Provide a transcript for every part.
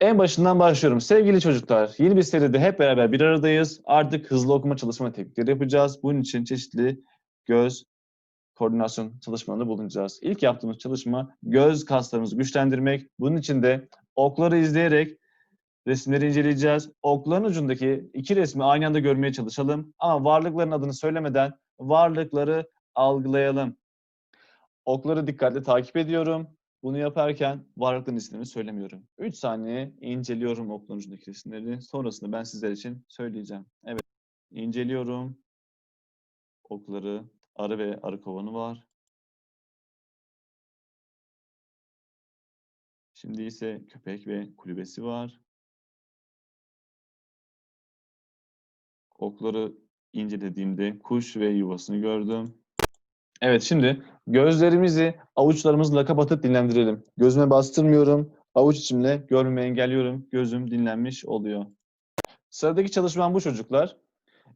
En başından başlıyorum. Sevgili çocuklar, yeni bir seride hep beraber bir aradayız. Artık hızlı okuma çalışma teknikleri yapacağız. Bunun için çeşitli göz koordinasyon çalışmalarında bulunacağız. İlk yaptığımız çalışma göz kaslarımızı güçlendirmek. Bunun için de okları izleyerek resimleri inceleyeceğiz. Okların ucundaki iki resmi aynı anda görmeye çalışalım. Ama varlıkların adını söylemeden varlıkları algılayalım. Okları dikkatle takip ediyorum. Bunu yaparken varlıkların isimlerini söylemiyorum. 3 saniye inceliyorum okların ucundaki resimleri. Sonrasında ben sizler için söyleyeceğim. Evet, inceliyorum. Okları, arı ve arı kovanı var. Şimdi ise köpek ve kulübesi var. Okları incelediğimde kuş ve yuvasını gördüm. Evet şimdi gözlerimizi avuçlarımızla kapatıp dinlendirelim. Gözüme bastırmıyorum. Avuç içimle görmemi engelliyorum. Gözüm dinlenmiş oluyor. Sıradaki çalışmam bu çocuklar.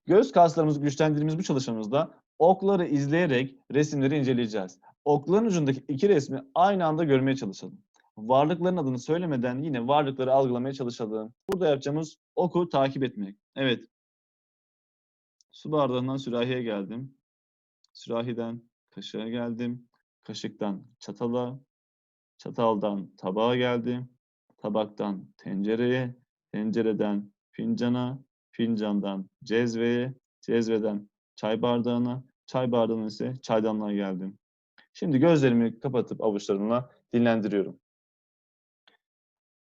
Göz kaslarımızı güçlendirdiğimiz bu çalışmamızda okları izleyerek resimleri inceleyeceğiz. Okların ucundaki iki resmi aynı anda görmeye çalışalım. Varlıkların adını söylemeden yine varlıkları algılamaya çalışalım. Burada yapacağımız oku takip etmek. Evet. Su bardağından sürahiye geldim. Sürahiden kaşığa geldim. Kaşıktan çatala, çataldan tabağa geldim. Tabaktan tencereye, tencereden fincana, fincandan cezveye, cezveden çay bardağına, çay bardağına ise çaydanlığa geldim. Şimdi gözlerimi kapatıp avuçlarımla dinlendiriyorum.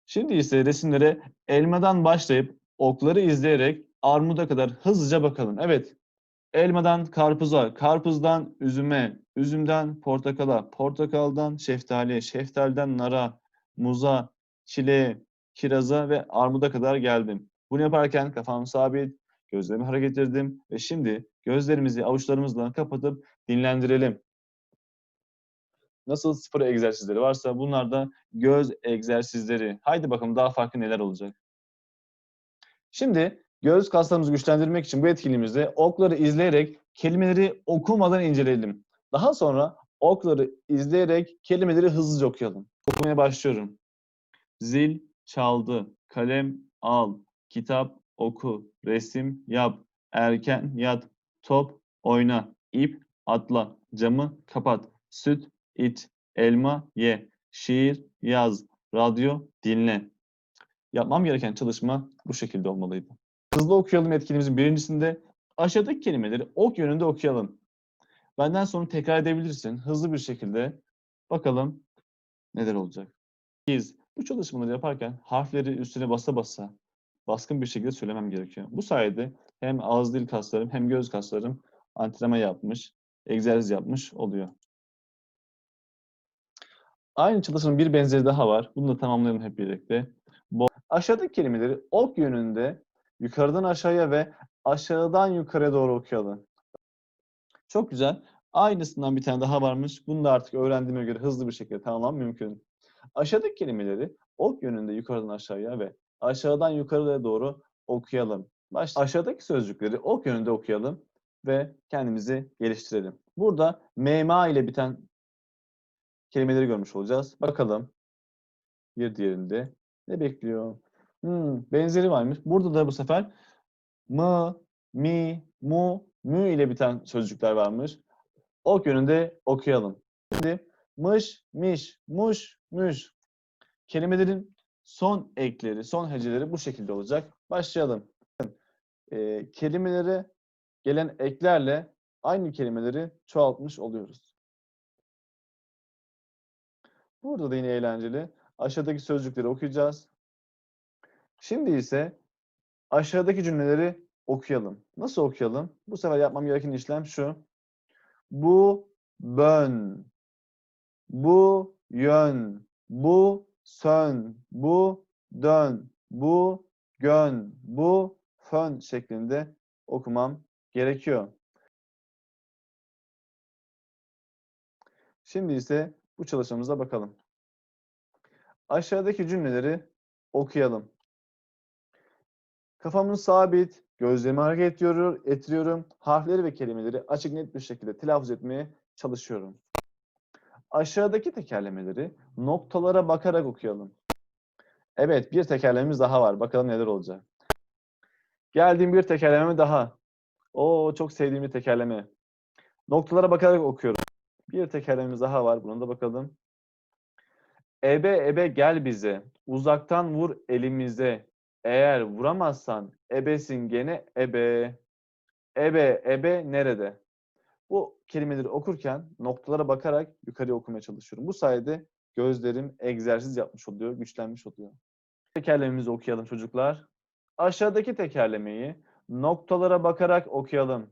Şimdi ise resimlere elmadan başlayıp okları izleyerek armuda kadar hızlıca bakalım. Evet, elmadan karpuza, karpuzdan üzüme, üzümden portakala, portakaldan şeftaliye, şeftaliden nara, muza, çileğe, kiraza ve armuda kadar geldim. Bunu yaparken kafam sabit, gözlerimi hareket ettirdim ve şimdi gözlerimizi avuçlarımızla kapatıp dinlendirelim. Nasıl spor egzersizleri varsa bunlar da göz egzersizleri. Haydi bakalım daha farklı neler olacak. Şimdi göz kaslarımızı güçlendirmek için bu etkinliğimizde okları izleyerek kelimeleri okumadan inceleyelim. Daha sonra okları izleyerek kelimeleri hızlıca okuyalım. Okumaya başlıyorum. Zil çaldı, kalem al, kitap oku, resim yap, erken yat, top oyna, ip atla, camı kapat, süt iç, elma ye, şiir yaz, radyo dinle. Yapmam gereken çalışma bu şekilde olmalıydı. Hızlı okuyalım etkinliğimizin birincisinde aşağıdaki kelimeleri ok yönünde okuyalım. Benden sonra tekrar edebilirsin hızlı bir şekilde. Bakalım neler olacak. Biz bu çalışmaları yaparken harfleri üstüne basa basa baskın bir şekilde söylemem gerekiyor. Bu sayede hem ağız dil kaslarım hem göz kaslarım antrenman yapmış, egzersiz yapmış oluyor. Aynı çalışmanın bir benzeri daha var. Bunu da tamamlayalım hep birlikte. Aşağıdaki kelimeleri ok yönünde yukarıdan aşağıya ve aşağıdan yukarıya doğru okuyalım. Çok güzel. Aynısından bir tane daha varmış. Bunu da artık öğrendiğime göre hızlı bir şekilde tamamlam mümkün. Aşağıdaki kelimeleri ok yönünde yukarıdan aşağıya ve aşağıdan yukarıya doğru okuyalım. Baş, aşağıdaki sözcükleri ok yönünde okuyalım ve kendimizi geliştirelim. Burada mema ile biten kelimeleri görmüş olacağız. Bakalım bir diğerinde ne bekliyor? Hmm, benzeri varmış. Burada da bu sefer mı, mi, mu, mü ile biten sözcükler varmış. Ok yönünde okuyalım. Şimdi mış, miş, muş, müş. Kelimelerin son ekleri, son heceleri bu şekilde olacak. Başlayalım. Ee, kelimelere gelen eklerle aynı kelimeleri çoğaltmış oluyoruz. Burada da yine eğlenceli. Aşağıdaki sözcükleri okuyacağız. Şimdi ise aşağıdaki cümleleri okuyalım. Nasıl okuyalım? Bu sefer yapmam gereken işlem şu. Bu bön, bu yön, bu sön, bu dön, bu gön, bu fön şeklinde okumam gerekiyor. Şimdi ise bu çalışmamıza bakalım. Aşağıdaki cümleleri okuyalım. Kafamın sabit, gözlerimi hareket ediyor, ettiriyorum. Harfleri ve kelimeleri açık net bir şekilde telaffuz etmeye çalışıyorum. Aşağıdaki tekerlemeleri noktalara bakarak okuyalım. Evet, bir tekerlememiz daha var. Bakalım neler olacak. Geldiğim bir tekerleme daha. Oo, çok sevdiğim bir tekerleme. Noktalara bakarak okuyorum. Bir tekerlememiz daha var. Buna da bakalım. Ebe ebe gel bize. Uzaktan vur elimize. Eğer vuramazsan ebesin gene ebe. Ebe ebe nerede? Bu kelimeleri okurken noktalara bakarak yukarıya okumaya çalışıyorum. Bu sayede gözlerim egzersiz yapmış oluyor, güçlenmiş oluyor. Tekerlememizi okuyalım çocuklar. Aşağıdaki tekerlemeyi noktalara bakarak okuyalım.